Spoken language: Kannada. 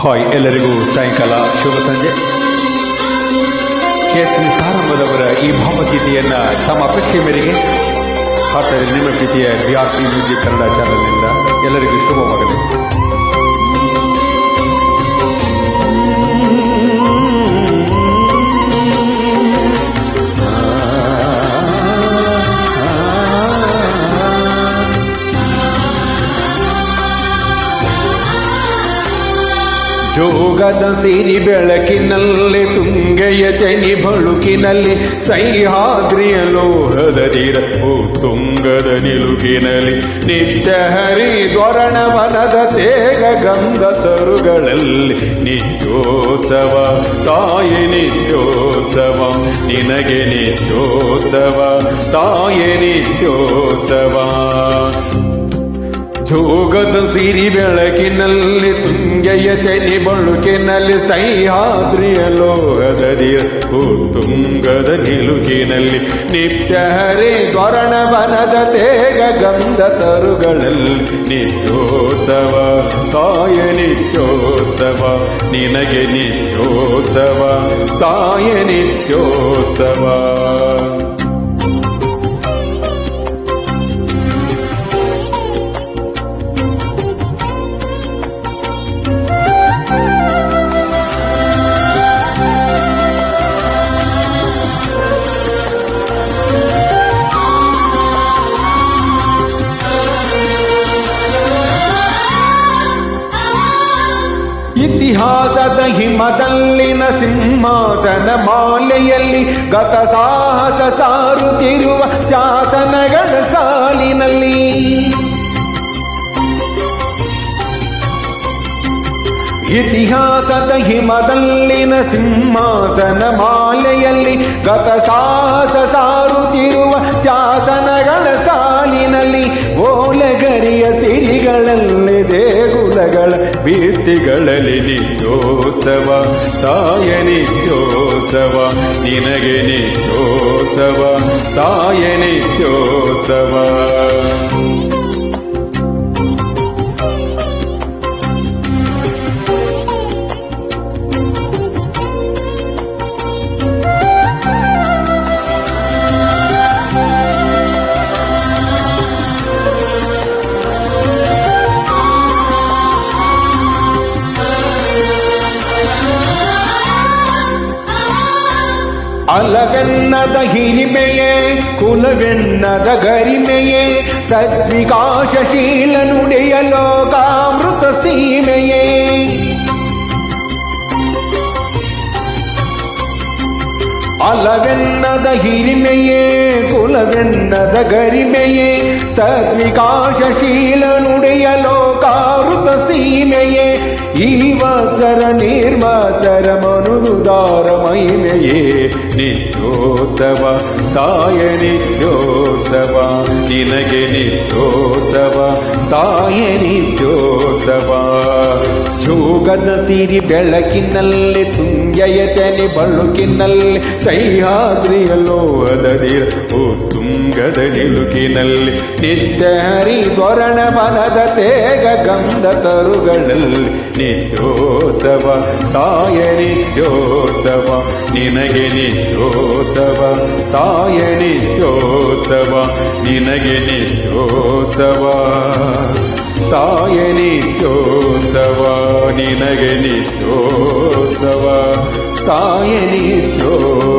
ಹಾಯ್, ಎಲ್ಲರಿಗೂ ಸಾಯಂಕಾಲ ಶುಭ ಸಂಜೆ. ಕೇಸರಿ ಸಾರಂಭದವರ ಈ ಭಾವಗೀತೆಯನ್ನ ತಮ್ಮ ಅಪೇಕ್ಷೆ ಮೇರೆಗೆ ಹಾಡ್ತಾರೆ. ನಿಮ್ಮ ಪ್ರೀತಿಯ ಬಿ ಕನ್ನಡ ಚಾನಲ್ನಿಂದ ಎಲ್ಲರಿಗೂ ಶುಭವಾಗಲಿ. ಜೋಗದ ಸಿರಿ ಬೆಳಕಿನಲ್ಲಿ, ತುಂಗೆಯ ಚಣಿ ಬಳುಕಿನಲ್ಲಿ, ಸಹ್ಯಾದ್ರಿಯ ಲೋಹದ ತೀರ ತುಂಗದ ನಿಲುಕಿನಲ್ಲಿ, ನಿತ್ಯ ಹರಿ ದ್ವರಣವನದ ತೇಗ ಗಂಧ ತರುಗಳಲ್ಲಿ, ನಿತ್ಯೋತ್ಸವ ತಾಯಿ ನಿತ್ಯೋತ್ಸವ, ನಿನಗೆ ನಿತ್ಯೋತ್ಸವ ತಾಯಿ ನಿತ್ಯೋತ್ಸವ. ಜೋಗದ ಸಿರಿ ಬೆಳಕಿನಲ್ಲಿ ತುಂಗೆಯ ತೆನಿ ಬಳುಕಿನಲ್ಲಿ ಸಹ್ಯಾದ್ರಿಯ ಲೋಹದ ಓ ತುಂಗದ ನಿಲುಕಿನಲ್ಲಿ ನಿತ್ಯ ಹರಿ ದ್ವರಣವನದ ತೇಗ ಗಂಧ ತರುಗಳಲ್ಲಿ ನಿತ್ಯೋತ್ಸವ ತಾಯ ನಿತ್ಯೋತ್ಸವ ನಿನಗೆ ನಿತ್ಯೋತ್ಸವ ತಾಯ ನಿತ್ಯೋತ್ಸವ ಇತಿಹಾಸದ ಹಿಮದಲ್ಲಿನ ಸಿಂಹಾಸನ ಮಾಲೆಯಲ್ಲಿ ಗತ ಸಾಹಸ ಸಾರುತ್ತಿರುವ ಶಾಸನಗಳ ಸಾಲಿನಲ್ಲಿ. ಇತಿಹಾಸದ ಹಿಮದಲ್ಲಿನ ಸಿಂಹಾಸನ ಮಾಲೆಯಲ್ಲಿ ಗತ ಸಾಹಸ ಸಾರುತ್ತಿರುವ ಶಾಸನಗಳ ಸಾಲಿನಲ್ಲಿ ದೇಗುಲಗಳ ಭಿತ್ತಿಗಳಲ್ಲಿ ನಿತ್ಯೋತ್ಸವ ತಾಯ ನಿತ್ಯೋತ್ಸವ ನಿನಗೆ ನಿತ್ಯೋತ್ಸವ ತಾಯ ನಿತ್ಯೋತ್ಸವ. ಅಲವೆನ್ನದ ಹಿರಿಮೆಯೇ ಕುಲವೆನ್ನದ ಗರಿಮೆಯೇ ಸದ್ವಿಕಾಶಶೀಲ ನುಡಿಯ ಲೋಕಾಮೃತ ಸೀಮೆಯೇ ಅಲವೆನ್ನದ ಹಿರಿಮೆಯೇ ಕುಲವೆನ್ನದ ಗರಿಮೆಯೇ ಸದ್ವಿಕಾಶಶೀಲ ಸೀಮೆಯೇ, ಈ ವಸರ ನಿರ್ಮಸರ ಮನುದಾರ ಮಹಿಮೆಯೇ. ನಿತ್ಯೋತ್ಸವ ತಾಯ ನಿತ್ಯೋತ್ಸವ ನಿನಗೆ ನಿತ್ಯೋತ್ಸವ ತಾಯ ನಿತ್ಯೋತ್ಸವ ಜೋಗದ ಸಿರಿ ಬೆಳಕಿನಲ್ಲಿ ತುಂಗೆಯ ತೆನೆ ಬಳುಕಿನಲ್ಲಿ ಸಹ್ಯಾದ್ರಿಯ ಲೋಹದದಿರ ಓ ತುಂಗದ ನಿಲುಕಿನಲ್ಲಿ. ನಿತ್ಯ ಹರಿ ಗೊರಣ ಮನದ ತೇಗ ಗಂಧ ತರುಗಳಲ್ಲಿ ನಿತ್ಯೋತವ ತಾಯ ನಿತ್ಯೋತವ ನಿನಗೆ ನಿತ್ಯೋತವ ತಾಯ ನಿತ್ಯೋತವ ನಿನಗೆ ನಿತ್ಯೋತ್ಸವ ತಾಯ ನಿತ್ಯೋತ್ಸವ ನಿನಗೆ ನಿತ್ಯೋತ್ಸವ ತಾಯ ನಿತ್ಯೋತ್ಸವ